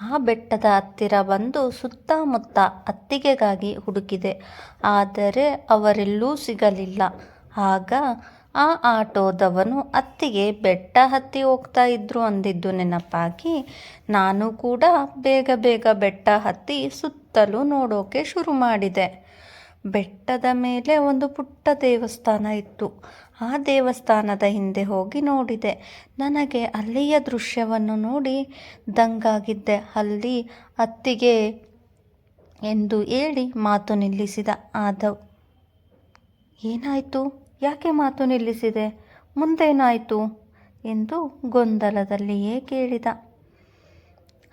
ಆ ಬೆಟ್ಟದ ಹತ್ತಿರ ಬಂದು ಸುತ್ತಮುತ್ತ ಅತ್ತಿಗೆಗಾಗಿ ಹುಡುಕಿದೆ. ಆದರೆ ಅವರೆಲ್ಲೂ ಸಿಗಲಿಲ್ಲ. ಆಗ ಆ ಆಟೋದವನು ಅತ್ತಿಗೆ, ಬೆಟ್ಟ ಹತ್ತಿ ಹೋಗ್ತಾ ಇದ್ರು ಅಂದಿದ್ದು ನೆನಪಾಗಿ, ನಾನು ಕೂಡ ಬೇಗ ಬೇಗ ಬೆಟ್ಟ ಹತ್ತಿ ಸುತ್ತಲೂ ನೋಡೋಕೆ ಶುರು ಮಾಡಿದೆ. ಬೆಟ್ಟದ ಮೇಲೆ ಒಂದು ಪುಟ್ಟ ದೇವಸ್ಥಾನ ಇತ್ತು. ಆ ದೇವಸ್ಥಾನದ ಹಿಂದೆ ಹೋಗಿ ನೋಡಿದೆ. ನನಗೆ ಅಲ್ಲಿಯ ದೃಶ್ಯವನ್ನು ನೋಡಿ ದಂಗಾಗಿದ್ದೆ. ಅಲ್ಲಿ ಅತ್ತಿಗೆ ಎಂದು ಹೇಳಿ ಮಾತು ನಿಲ್ಲಿಸಿದ. ಆದವ್ ಏನಾಯಿತು? ಯಾಕೆ ಮಾತು ನಿಲ್ಲಿಸಿದೆ? ಮುಂದೇನಾಯಿತು? ಎಂದು ಗೊಂದಲದಲ್ಲಿಯೇ ಕೇಳಿದ.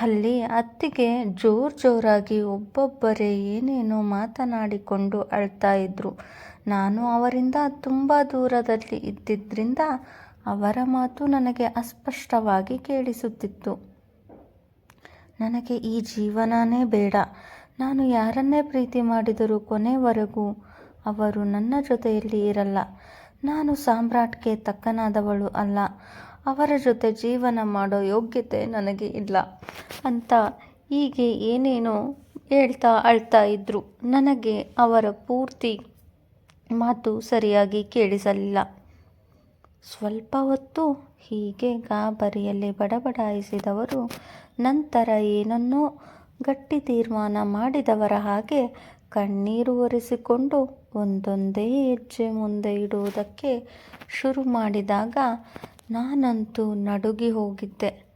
ಅಲ್ಲಿ ಅತ್ತಿಗೆ ಜೋರು ಜೋರಾಗಿ ಒಬ್ಬೊಬ್ಬರೇ ಏನೇನೋ ಮಾತನಾಡಿಕೊಂಡು ಅಳ್ತಾ ಇದ್ರು. ನಾನು ಅವರಿಂದ ತುಂಬ ದೂರದಲ್ಲಿ ಇದ್ದಿದ್ದರಿಂದ ಅವರ ಮಾತು ನನಗೆ ಅಸ್ಪಷ್ಟವಾಗಿ ಕೇಳಿಸುತ್ತಿತ್ತು. ನನಗೆ ಈ ಜೀವನನೇ ಬೇಡ. ನಾನು ಯಾರನ್ನೇ ಪ್ರೀತಿ ಮಾಡಿದರೂ ಕೊನೆವರೆಗೂ ಅವರು ನನ್ನ ಜೊತೆಯಲ್ಲಿ ಇರಲ್ಲ. ನಾನು ಸಾಮ್ರಾಟ್ಗೆ ತಕ್ಕನಾದವಳು ಅಲ್ಲ. ಅವರ ಜೊತೆ ಜೀವನ ಮಾಡೋ ಯೋಗ್ಯತೆ ನನಗೆ ಇಲ್ಲ ಅಂತ ಹೀಗೆ ಏನೇನೋ ಹೇಳ್ತಾ ಅಳ್ತಾ ಇದ್ದರು ನನಗೆ ಅವರ ಪೂರ್ತಿ ಮಾತು ಸರಿಯಾಗಿ ಕೇಳಿಸಲಿಲ್ಲ. ಸ್ವಲ್ಪ ಹೊತ್ತು ಹೀಗೆ ಗಾಬರಿಯಲ್ಲಿ ಬಡಬಡಾಯಿಸಿದವರು, ನಂತರ ಏನನ್ನೋ ಗಟ್ಟಿ ತೀರ್ಮಾನ ಮಾಡಿದವರ ಹಾಗೆ ಕಣ್ಣೀರು ಒರೆಸಿಕೊಂಡು ಒಂದೊಂದೇ ಹೆಜ್ಜೆ ಮುಂದೆ ಇಡುವುದಕ್ಕೆ ಶುರು ಮಾಡಿದಾಗ ನಾನಂತೂ ನಡುಗಿ ಹೋಗಿದ್ದೆ.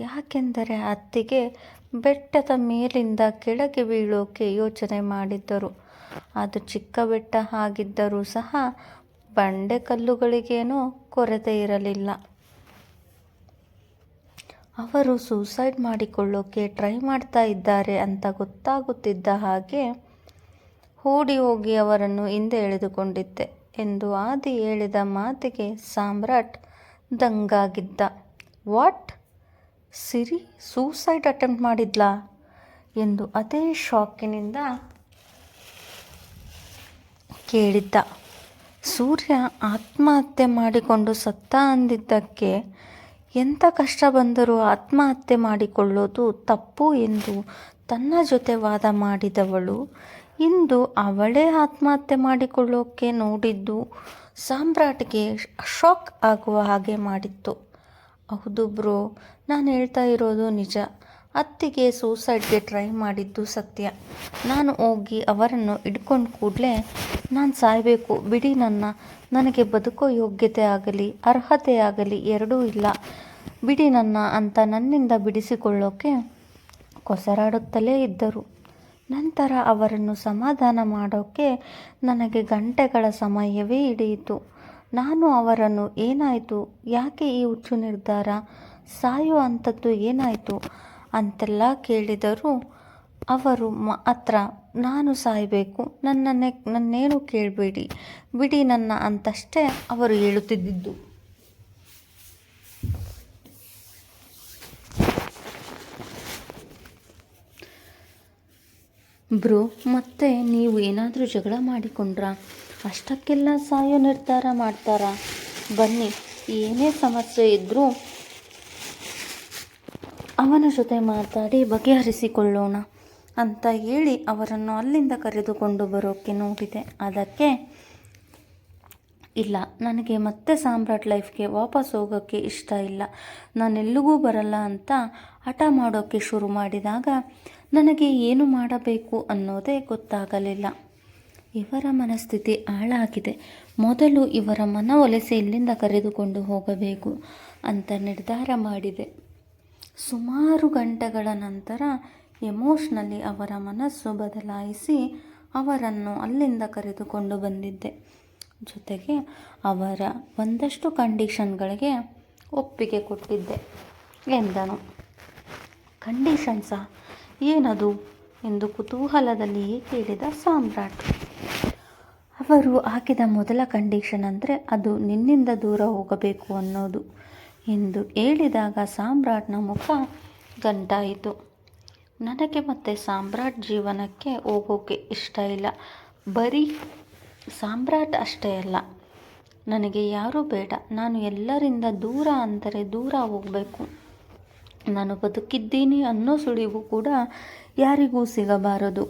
ಯಾಕೆಂದರೆ ಅತ್ತಿಗೆ ಬೆಟ್ಟದ ಮೇಲಿಂದ ಕೆಳಗೆ ಬೀಳೋಕೆ ಯೋಚನೆ ಮಾಡಿದ್ದರು. ಅದು ಚಿಕ್ಕ ಬೆಟ್ಟ ಆಗಿದ್ದರೂ ಸಹ ಬಂಡೆ ಬಂಡೆಕಲ್ಲುಗಳಿಗೇನೂ ಕೊರತೆ ಇರಲಿಲ್ಲ. ಅವರು ಸೂಸೈಡ್ ಮಾಡಿಕೊಳ್ಳೋಕೆ ಟ್ರೈ ಮಾಡ್ತಾ ಇದ್ದಾರೆ ಅಂತ ಗೊತ್ತಾಗುತ್ತಿದ್ದ ಹಾಗೆ ಓಡಿ ಹೋಗಿ ಅವರನ್ನು ಹಿಂದೆ ಎಳೆದುಕೊಂಡಿದ್ದೆ ಎಂದು ಆದಿ ಹೇಳಿದ ಮಾತಿಗೆ ಸಾಮ್ರಾಟ್ ದಂಗಾಗಿದ್ದ. ವಾಟ್? ಸಿರಿ? ಸೂಸೈಡ್ ಅಟೆಂಪ್ಟ್ ಮಾಡಿದ್ಲಾ? ಎಂದು ಅದೇ ಶಾಕಿನಿಂದ ಕೇಳಿದ್ದ. ಸೂರ್ಯ ಆತ್ಮಹತ್ಯೆ ಮಾಡಿಕೊಂಡು ಸತ್ತ ಅಂದಿದ್ದಕ್ಕೆ ಎಂಥ ಕಷ್ಟ ಬಂದರೂ ಆತ್ಮಹತ್ಯೆ ಮಾಡಿಕೊಳ್ಳೋದು ತಪ್ಪು ಎಂದು ತನ್ನ ಜೊತೆ ವಾದ ಮಾಡಿದವಳು. ಇಂದು ಅವಳೇ ಆತ್ಮಹತ್ಯೆ ಮಾಡಿಕೊಳ್ಳೋಕೆ ನೋಡಿದ್ದು ಸಾಮ್ರಾಟ್ಗೆ ಶಾಕ್ ಆಗುವ ಹಾಗೆ ಮಾಡಿತ್ತು. ಹೌದು ಬ್ರೋ, ನಾನು ಹೇಳ್ತಾ ಇರೋದು ನಿಜ. ಅತ್ತಿಗೆ ಸೂಸೈಡ್ಗೆ ಟ್ರೈ ಮಾಡಿದ್ದು ಸತ್ಯ. ನಾನು ಹೋಗಿ ಅವರನ್ನು ಹಿಡ್ಕೊಂಡು ಕೂಡಲೇ ನಾನು ಸಾಯಬೇಕು, ಬಿಡಿ ನನ್ನ. ನನಗೆ ಬದುಕೋ ಯೋಗ್ಯತೆ ಆಗಲಿ, ಅರ್ಹತೆ ಆಗಲಿ ಎರಡೂ ಇಲ್ಲ. ಬಿಡಿ ನನ್ನ ಅಂತ ನನ್ನಿಂದ ಬಿಡಿಸಿಕೊಳ್ಳೋಕೆ ಕೊಸರಾಡುತ್ತಲೇ ಇದ್ದರು. ನಂತರ ಅವರನ್ನು ಸಮಾಧಾನ ಮಾಡೋಕ್ಕೆ ನನಗೆ ಗಂಟೆಗಳ ಸಮಯವೇ ಹಿಡಿಯಿತು. ನಾನು ಅವರನ್ನು ಏನಾಯಿತು? ಯಾಕೆ ಈ ಹುಚ್ಚು ನಿರ್ಧಾರ? ಸಾಯೋ ಅಂಥದ್ದು ಏನಾಯಿತು? ಅಂತೆಲ್ಲ ಕೇಳಿದರೂ ಅವರು ಮಾತ್ರ ನಾನು ಸಾಯಬೇಕು. ನನ್ನನ್ನೇ, ನನ್ನೇನು ಕೇಳಬೇಡಿ. ಬಿಡಿ ನನ್ನ ಅಂತಷ್ಟೇ ಅವರು ಹೇಳುತ್ತಿದ್ದಿದ್ದು. ಬ್ರೋ, ಮತ್ತೆ ನೀವು ಏನಾದರೂ ಜಗಳ ಮಾಡಿಕೊಂಡ್ರಾ? ಅಷ್ಟಕ್ಕೆಲ್ಲ ಸಾಯೋ ನಿರ್ಧಾರ ಮಾಡ್ತಾರಾ? ಬನ್ನಿ, ಏನೇ ಸಮಸ್ಯೆ ಇದ್ದರೂ ಅವನ ಜೊತೆ ಮಾತಾಡಿ ಬಗೆಹರಿಸಿಕೊಳ್ಳೋಣ ಅಂತ ಹೇಳಿ ಅವರನ್ನು ಅಲ್ಲಿಂದ ಕರೆದುಕೊಂಡು ಬರೋಕ್ಕೆ ನೋಡಿದೆ. ಅದಕ್ಕೆ, ಇಲ್ಲ, ನನಗೆ ಮತ್ತೆ ಸಾಮ್ರಾಟ್ ಲೈಫ್ಗೆ ವಾಪಸ್ ಹೋಗೋಕ್ಕೆ ಇಷ್ಟ ಇಲ್ಲ. ನಾನೆಲ್ಲಿಗೂ ಬರಲ್ಲ ಅಂತ ಹಠ ಮಾಡೋಕ್ಕೆ ಶುರು ಮಾಡಿದಾಗ ನನಗೆ ಏನು ಮಾಡಬೇಕು ಅನ್ನೋದೇ ಗೊತ್ತಾಗಲಿಲ್ಲ. ಇವರ ಮನಸ್ಥಿತಿ ಹಾಳಾಗಿದೆ. ಮೊದಲು ಇವರ ಮನವೊಲಿಸಿ ಇಲ್ಲಿಂದ ಕರೆದುಕೊಂಡು ಹೋಗಬೇಕು ಅಂತ ನಿರ್ಧಾರ ಮಾಡಿದೆ. ಸುಮಾರು ಗಂಟೆಗಳ ನಂತರ ಎಮೋಷ್ನಲ್ಲಿ ಅವರ ಮನಸ್ಸು ಬದಲಾಯಿಸಿ ಅವರನ್ನು ಅಲ್ಲಿಂದ ಕರೆದುಕೊಂಡು ಬಂದಿದ್ದೆ. ಜೊತೆಗೆ ಅವರ ಒಂದಷ್ಟು ಕಂಡೀಷನ್ಗಳಿಗೆ ಒಪ್ಪಿಗೆ ಕೊಟ್ಟಿದ್ದೆ ಎಂದನು. ಕಂಡೀಷನ್ಸಾ ಏನದು ಎಂದು ಕುತೂಹಲದಲ್ಲಿಯೇ ಕೇಳಿದ ಸಾಮ್ರಾಟ್. ಅವರು ಹಾಕಿದ ಮೊದಲ ಕಂಡೀಷನ್ ಅಂದರೆ ಅದು ನಿನ್ನಿಂದ ದೂರ ಹೋಗಬೇಕು ಅನ್ನೋದು. ಎಂದು ಹೇಳಿದಾಗ ಸಾಮ್ರಾಟ್ನ ಮುಖ ಗಂಟಾಯಿತು. ನನಗೆ ಮತ್ತೆ ಸಾಮ್ರಾಟ್ ಜೀವನಕ್ಕೆ ಹೋಗೋಕೆ ಇಷ್ಟ ಇಲ್ಲ. ಬರೀ ಸಾಮ್ರಾಟ್ ಅಷ್ಟೇ ಅಲ್ಲ, ನನಗೆ ಯಾರೂ ಬೇಡ. ನಾನು ಎಲ್ಲರಿಂದ ದೂರ ಅಂದರೆ ದೂರ ಹೋಗಬೇಕು. ನಾನು ಬದುಕಿದ್ದೀನಿ ಅನ್ನೋ ಸುಳಿವು ಕೂಡ ಯಾರಿಗೂ ಸಿಗಬಾರದು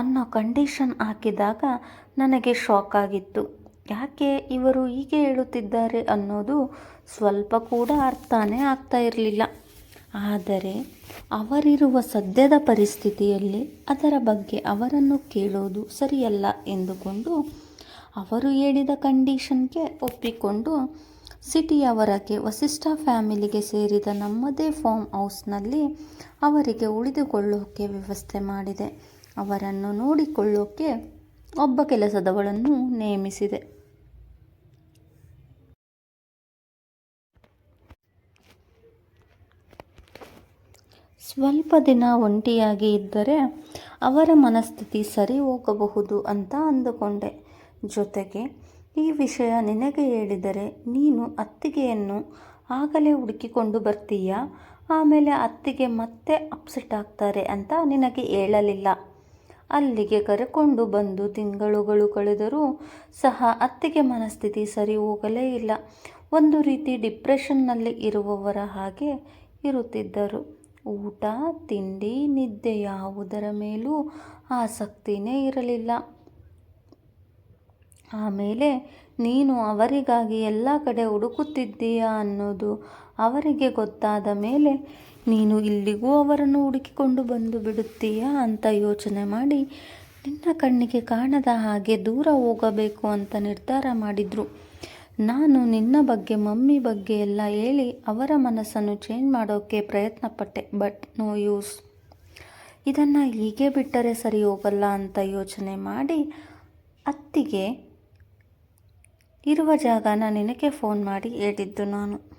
ಅನ್ನೋ ಕಂಡೀಷನ್ ಹಾಕಿದಾಗ ನನಗೆ ಶಾಕ್ ಆಗಿತ್ತು. ಯಾಕೆ ಇವರು ಹೀಗೆ ಹೇಳುತ್ತಿದ್ದಾರೆ ಅನ್ನೋದು ಸ್ವಲ್ಪ ಕೂಡ ಅರ್ಥನೇ ಆಗ್ತಾ ಇರಲಿಲ್ಲ. ಆದರೆ ಅವರಿರುವ ಸದ್ಯದ ಪರಿಸ್ಥಿತಿಯಲ್ಲಿ ಅದರ ಬಗ್ಗೆ ಅವರನ್ನು ಕೇಳೋದು ಸರಿಯಲ್ಲ ಎಂದುಕೊಂಡು ಅವರು ಹೇಳಿದ ಕಂಡೀಷನ್ಗೆ ಒಪ್ಪಿಕೊಂಡು ಸಿಟಿಯ ಹೊರಗೆ ವಸಿಷ್ಠ ಫ್ಯಾಮಿಲಿಗೆ ಸೇರಿದ ನಮ್ಮದೇ ಫಾರ್ಮ್ ಹೌಸ್ನಲ್ಲಿ ಅವರಿಗೆ ಉಳಿದುಕೊಳ್ಳೋಕೆ ವ್ಯವಸ್ಥೆ ಮಾಡಿದೆ. ಅವರನ್ನು ನೋಡಿಕೊಳ್ಳೋಕೆ ಒಬ್ಬ ಕೆಲಸದವಳನ್ನು ನೇಮಿಸಿದೆ. ಸ್ವಲ್ಪ ದಿನ ಒಂಟಿಯಾಗಿ ಇದ್ದರೆ ಅವರ ಮನಸ್ಥಿತಿ ಸರಿ ಹೋಗಬಹುದು ಅಂತ ಅಂದುಕೊಂಡೆ. ಜೊತೆಗೆ ಈ ವಿಷಯ ನಿನಗೆ ಹೇಳಿದರೆ ನೀನು ಅತ್ತಿಗೆಯನ್ನು ಆಗಲೇ ಹುಡುಕಿಕೊಂಡು ಬರ್ತೀಯಾ? ಆಮೇಲೆ ಅತ್ತಿಗೆ ಮತ್ತೆ ಅಪ್ಸೆಟ್ ಆಗ್ತಾರೆ ಅಂತ ನಿನಗೆ ಹೇಳಲಿಲ್ಲ. ಅಲ್ಲಿಗೆ ಕರೆಕೊಂಡು ಬಂದು ತಿಂಗಳುಗಳು ಕಳೆದರೂ ಸಹ ಅತ್ತಿಗೆ ಮನಸ್ಥಿತಿ ಸರಿ ಹೋಗಲೇ ಇಲ್ಲ. ಒಂದು ರೀತಿ ಡಿಪ್ರೆಷನ್ನಲ್ಲಿ ಇರುವವರ ಹಾಗೆ ಇರುತ್ತಿದ್ದರು. ಊಟ, ತಿಂಡಿ, ನಿದ್ದೆ ಯಾವುದರ ಮೇಲೂ ಆಸಕ್ತಿನೇ ಇರಲಿಲ್ಲ. ಆಮೇಲೆ, ನೀನು ಅವರಿಗಾಗಿ ಎಲ್ಲ ಕಡೆ ಹುಡುಕುತ್ತಿದ್ದೀಯಾ ಅನ್ನೋದು ಅವರಿಗೆ ಗೊತ್ತಾದ ಮೇಲೆ ನೀನು ಇಲ್ಲಿಗೂ ಅವರನ್ನು ಹುಡುಕಿಕೊಂಡು ಬಂದು ಬಿಡುತ್ತೀಯಾ ಅಂತ ಯೋಚನೆ ಮಾಡಿ ನಿನ್ನ ಕಣ್ಣಿಗೆ ಕಾಣದ ಹಾಗೆ ದೂರ ಹೋಗಬೇಕು ಅಂತ ನಿರ್ಧಾರ ಮಾಡಿದರು. ನಾನು ನಿನ್ನ ಬಗ್ಗೆ, ಮಮ್ಮಿ ಬಗ್ಗೆ ಎಲ್ಲ ಹೇಳಿ ಅವರ ಮನಸ್ಸನ್ನು ಚೇಂಜ್ ಮಾಡೋಕ್ಕೆ ಪ್ರಯತ್ನ ಪಟ್ಟೆ ಬಟ್ ನೋ ಯೂಸ್ ಇದನ್ನು ಹೀಗೆ ಬಿಟ್ಟರೆ ಸರಿ ಹೋಗಲ್ಲ ಅಂತ ಯೋಚನೆ ಮಾಡಿ ಅತ್ತಿಗೆ ಇರುವ ಜಾಗನ ನಿನಗೆ ಫೋನ್ ಮಾಡಿ ಹೇಳಿದ್ದು ನಾನು.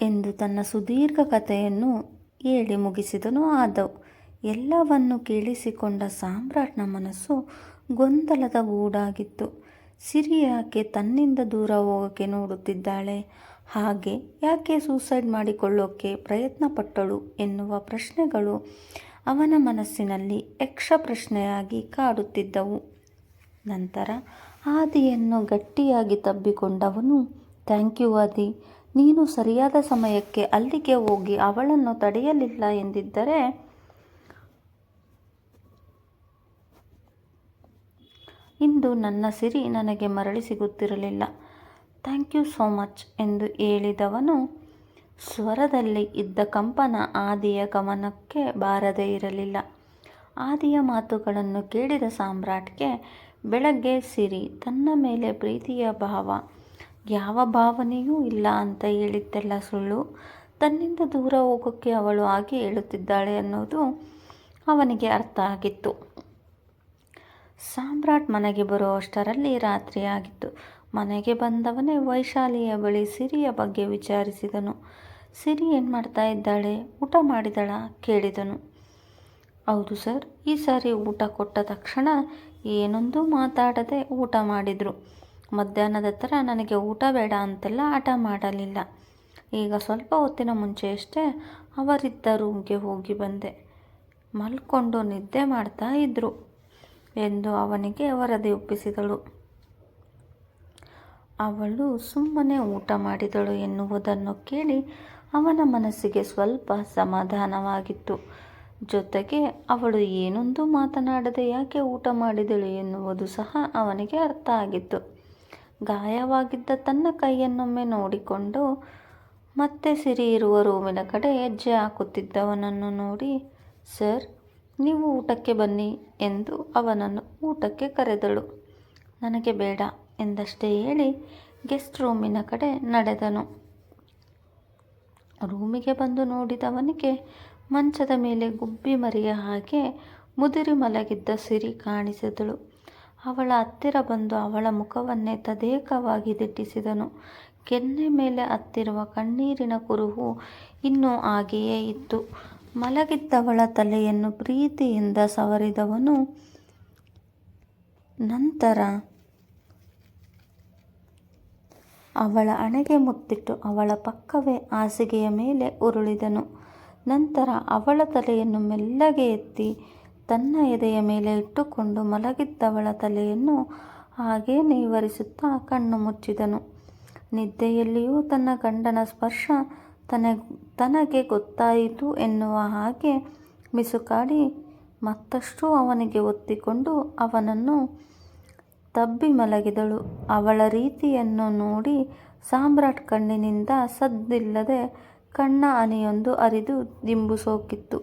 ಎಂದು ತನ್ನ ಸುದೀರ್ಘ ಕಥೆಯನ್ನು ಹೇಳಿ ಮುಗಿಸಿದನು ಆದವು. ಎಲ್ಲವನ್ನು ಕೇಳಿಸಿಕೊಂಡ ಸಾಮ್ರಾಟ್ನ ಮನಸ್ಸು ಗೊಂದಲದ ಗೂಡಾಗಿತ್ತು. ಸಿರಿ ಯಾಕೆ ತನ್ನಿಂದ ದೂರ ಹೋಗೋಕ್ಕೆ ನೋಡುತ್ತಿದ್ದಾಳೆ. ಹಾಗೆ ಯಾಕೆ ಸೂಸೈಡ್ ಮಾಡಿಕೊಳ್ಳೋಕ್ಕೆ ಪ್ರಯತ್ನ ಪಟ್ಟಳು ಎನ್ನುವ ಪ್ರಶ್ನೆಗಳು ಅವನ ಮನಸ್ಸಿನಲ್ಲಿ ಯಕ್ಷ ಪ್ರಶ್ನೆಯಾಗಿ ಕಾಡುತ್ತಿದ್ದವು. ನಂತರ ಆದಿಯನ್ನು ಗಟ್ಟಿಯಾಗಿ ತಬ್ಬಿಕೊಂಡವನು, ಥ್ಯಾಂಕ್ ಯು, ಆದಿ. ನೀನು ಸರಿಯಾದ ಸಮಯಕ್ಕೆ ಅಲ್ಲಿಗೆ ಹೋಗಿ ಅವಳನ್ನು ತಡೆಯಲಿಲ್ಲ ಎಂದಿದ್ದರೆ ಇಂದು ನನ್ನ ಸಿರಿ ನನಗೆ ಮರಳಿ ಸಿಗುತ್ತಿರಲಿಲ್ಲ. ಥ್ಯಾಂಕ್ ಯು ಸೋ ಮಚ್ ಎಂದು ಹೇಳಿದವನು ಸ್ವರದಲ್ಲಿ ಇದ್ದ ಕಂಪನ ಆದಿಯ ಗಮನಕ್ಕೆ ಬಾರದೇ ಇರಲಿಲ್ಲ. ಆದಿಯ ಮಾತುಗಳನ್ನು ಕೇಳಿದ ಸಾಮ್ರಾಟ್ಗೆ, ಬೆಳಗ್ಗೆ ಸಿರಿ, ತನ್ನ ಮೇಲೆ ಪ್ರೀತಿಯ ಭಾವ ಯಾವ ಭಾವನೆಯೂ ಇಲ್ಲ ಅಂತ ಹೇಳಿದ್ದೆಲ್ಲ ಸುಳ್ಳು. ತನ್ನಿಂದ ದೂರ ಹೋಗೋಕ್ಕೆ ಅವಳು ಹಾಗೆ ಹೇಳುತ್ತಿದ್ದಾಳೆ ಅನ್ನೋದು ಅವನಿಗೆ ಅರ್ಥ ಆಗಿತ್ತು. ಸಾಮ್ರಾಟ್ ಮನೆಗೆ ಬರುವಷ್ಟರಲ್ಲಿ ರಾತ್ರಿ ಆಗಿತ್ತು. ಮನೆಗೆ ಬಂದವನೇ ವೈಶಾಲಿಯ ಬಳಿ ಸಿರಿಯ ಬಗ್ಗೆ ವಿಚಾರಿಸಿದನು. ಸಿರಿ ಏನು ಮಾಡ್ತಾ ಇದ್ದಾಳೆ? ಊಟ ಮಾಡಿದಳ? ಕೇಳಿದನು. ಹೌದು ಸರ್, ಈ ಸಾರಿ ಊಟ ಕೊಟ್ಟ ತಕ್ಷಣ ಏನೊಂದು ಮಾತಾಡದೆ ಊಟ ಮಾಡಿದರು. ಮಧ್ಯಾಹ್ನದ ಥರ ನನಗೆ ಊಟ ಬೇಡ ಅಂತೆಲ್ಲ ಆಟ ಮಾಡಲಿಲ್ಲ. ಈಗ ಸ್ವಲ್ಪ ಹೊತ್ತಿನ ಮುಂಚೆಯಷ್ಟೇ ಅವರಿದ್ದ ರೂಮ್ಗೆ ಹೋಗಿ ಬಂದೆ. ಮಲ್ಕೊಂಡು ನಿದ್ದೆ ಮಾಡ್ತಾ ಇದ್ದರು ಎಂದು ಅವನಿಗೆ ವರದಿ ಒಪ್ಪಿಸಿದಳು. ಅವಳು ಸುಮ್ಮನೆ ಊಟ ಮಾಡಿದಳು ಎನ್ನುವುದನ್ನು ಕೇಳಿ ಅವನ ಮನಸ್ಸಿಗೆ ಸ್ವಲ್ಪ ಸಮಾಧಾನವಾಗಿತ್ತು. ಜೊತೆಗೆ ಅವಳು ಏನೊಂದು ಮಾತನಾಡದೆ ಯಾಕೆ ಊಟ ಮಾಡಿದಳು ಎನ್ನುವುದು ಸಹ ಅವನಿಗೆ ಅರ್ಥ ಆಗಿತ್ತು. ಗಾಯವಾಗಿದ್ದ ತನ್ನ ಕೈಯನ್ನೊಮ್ಮೆ ನೋಡಿಕೊಂಡು ಮತ್ತೆ ಸಿರಿ ಇರುವ ರೂಮಿನ ಕಡೆ ಹೆಜ್ಜೆ ಹಾಕುತ್ತಿದ್ದವನನ್ನು ನೋಡಿ, ಸರ್, ನೀವು ಊಟಕ್ಕೆ ಬನ್ನಿ ಎಂದು ಅವನನ್ನು ಊಟಕ್ಕೆ ಕರೆದಳು. ನನಗೆ ಬೇಡ ಎಂದಷ್ಟೇ ಹೇಳಿ ಗೆಸ್ಟ್ ರೂಮಿನ ಕಡೆ ನಡೆದನು. ರೂಮಿಗೆ ಬಂದು ನೋಡಿದವನಿಗೆ ಮಂಚದ ಮೇಲೆ ಗುಬ್ಬಿ ಮರಿಯ ಹಾಗೆ ಮುದುರಿ ಮಲಗಿದ್ದ ಸಿರಿ ಕಾಣಿಸಿದಳು. ಅವಳ ಹತ್ತಿರ ಬಂದು ಅವಳ ಮುಖವನ್ನೇ ತದೇಕವಾಗಿ ದಿಟ್ಟಿಸಿದನು. ಕೆನ್ನೆ ಮೇಲೆ ಹತ್ತಿರುವ ಕಣ್ಣೀರಿನ ಕುರುಹು ಇನ್ನೂ ಹಾಗೆಯೇ ಇತ್ತು. ಮಲಗಿದ್ದವಳ ತಲೆಯನ್ನು ಪ್ರೀತಿಯಿಂದ ಸವರಿದವನು, ನಂತರ ಅವಳ ಹಣೆಗೆ ಮುತ್ತಿಟ್ಟು ಅವಳ ಪಕ್ಕವೇ ಹಾಸಿಗೆಯ ಮೇಲೆ ಉರುಳಿದನು. ನಂತರ ಅವಳ ತಲೆಯನ್ನು ಮೆಲ್ಲಗೆ ಎತ್ತಿ ತನ್ನ ಎದೆಯ ಮೇಲೆ ಇಟ್ಟುಕೊಂಡು ಮಲಗಿದ್ದವಳ ತಲೆಯನ್ನು ಹಾಗೇ ನೇವರಿಸುತ್ತಾ ಕಣ್ಣು ಮುಚ್ಚಿದನು. ನಿದ್ದೆಯಲ್ಲಿಯೂ ತನ್ನ ಗಂಡನ ಸ್ಪರ್ಶ ತನಗೆ ಗೊತ್ತಾಯಿತು ಎನ್ನುವ ಹಾಗೆ ಮಿಸುಕಾಡಿ ಮತ್ತಷ್ಟು ಅವನಿಗೆ ಒತ್ತಿಕೊಂಡು ಅವನನ್ನು ತಬ್ಬಿ ಮಲಗಿದಳು. ಅವಳ ರೀತಿಯನ್ನು ನೋಡಿ ಸಾಮ್ರಾಟ್ ಕಣ್ಣಿನಿಂದ ಸದ್ದಿಲ್ಲದೆ ಕಣ್ಣ ಅನಿಯೊಂದು ಅರಿದು ದಿಂಬು ಸೋಕಿತ್ತು.